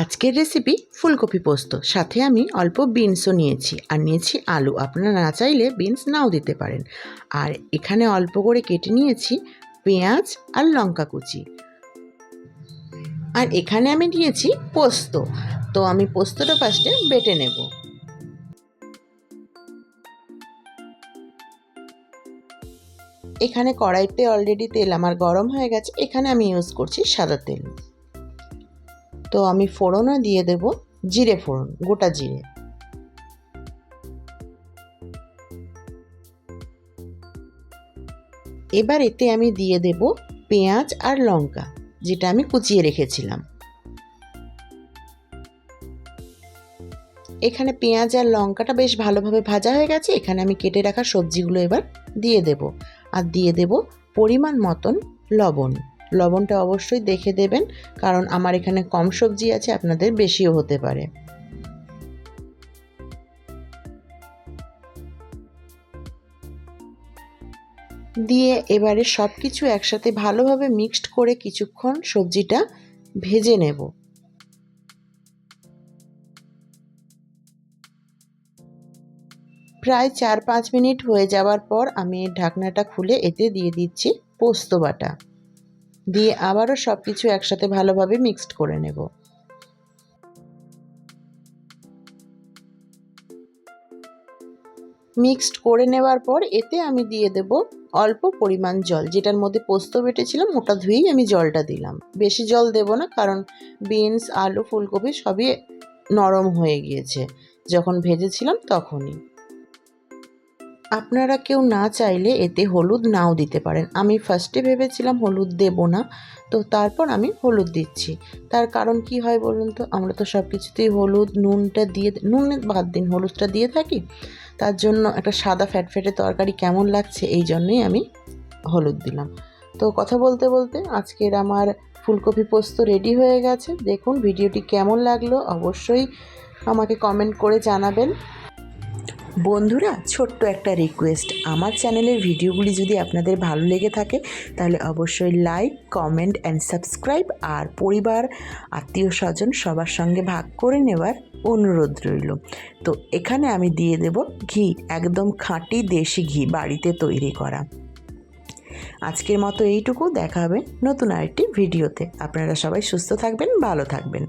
আজকের রেসিপি ফুলকপি পোস্ত। সাথে আমি অল্প বিনসও নিয়েছি। আর নিয়েছি আলু। আপনারা না চাইলে বিনস নাও দিতে পারেন। আর এখানে অল্প করে কেটে নিয়েছি পেঁয়াজ আর লঙ্কা কুচি। আর এখানে আমি নিয়েছি পোস্ত। তো আমি পোস্তটা ফার্স্টে বেটে নেব। এখানে কড়াইতে অলরেডি তেল আমার গরম হয়ে গেছে। এখানে আমি ইউজ করছি সাদা তেল। তো আমি ফোড়নও দিয়ে দেব, জিরে ফোড়ন, গোটা জিরে। এবার এতে আমি দিয়ে দেব পেঁয়াজ আর লঙ্কা, যেটা আমি কুচিয়ে রেখেছিলাম। এখানে পেঁয়াজ আর লঙ্কাটা বেশ ভালোভাবে ভাজা হয়ে গেছে, এখানে আমি কেটে রাখা সবজিগুলো এবার দিয়ে দেব। আর দিয়ে দেব পরিমাণ মতন লবণ। লবণটা অবশ্যই দেখে দেবেন, কারণ আমার এখানে কম সবজি আছে, আপনাদের বেশিও হতে পারে। দিয়ে এবারে সব কিছু একসাথে ভালোভাবে মিক্সড করে কিছুক্ষণ সবজিটা ভেজে নেব। প্রায় চার পাঁচ মিনিট হয়ে যাওয়ার পর আমি ঢাকনাটা খুলে এতে দিয়ে দিচ্ছি পোস্ত বাটা। দিয়ে আবারও সব কিছু একসাথে ভালোভাবে মিক্সড করে নেব। মিক্সড করে নেওয়ার পর এতে আমি দিয়ে দেব অল্প পরিমাণ জল, যেটার মধ্যে পোস্ত বেটেছিলাম ওটা ধুয়েই আমি জলটা দিলাম। বেশি জল দেব না, কারণ বিনস, আলু, ফুলকপি সবই নরম হয়ে গিয়েছে। যখন ভেজেছিলাম তখনই। আপনারা কেউ না চাইলে এতে হলুদ নাও দিতে পারেন। আমি ফার্স্টে ভেবেছিলাম হলুদ দেব না, তো তারপর আমি হলুদ দিচ্ছি। তার কারণ কি হয় বলুন তো, আমরা তো সব কিছুতেই হলুদ, নুনটা দিয়ে, নুনে বাদ দিন, হলুদটা দিয়ে থাকি। তার জন্য একটা সাদা ফ্যাটফ্যাটে তরকারি কেমন লাগছে এই জন্যই আমি হলুদ দিলাম। তো কথা বলতে বলতে আজকের আমার ফুলকপি পোস্ত রেডি হয়ে গেছে। দেখুন, ভিডিওটি কেমন লাগল অবশ্যই আমাকে কমেন্ট করে জানাবেন। বন্ধুরা, ছোট্ট একটা রিকোয়েস্ট আমার চ্যানেলের ভিডিওগুলি যদি আপনাদের ভালো লেগে থাকে, তাহলে অবশ্যই লাইক কমেন্ট অ্যান্ড সাবস্ক্রাইব আর পরিবার, আত্মীয় স্বজন সবার সঙ্গে ভাগ করে নেওয়ার অনুরোধ রইল। তো এখানে আমি দিয়ে দেব ঘি, একদম খাঁটি দেশি ঘি বাড়িতে তৈরি করা। আজকের মতো এইটুকু, দেখা হবে নতুন আরেকটি ভিডিওতে আপনারা সবাই সুস্থ থাকবেন, ভালো থাকবেন।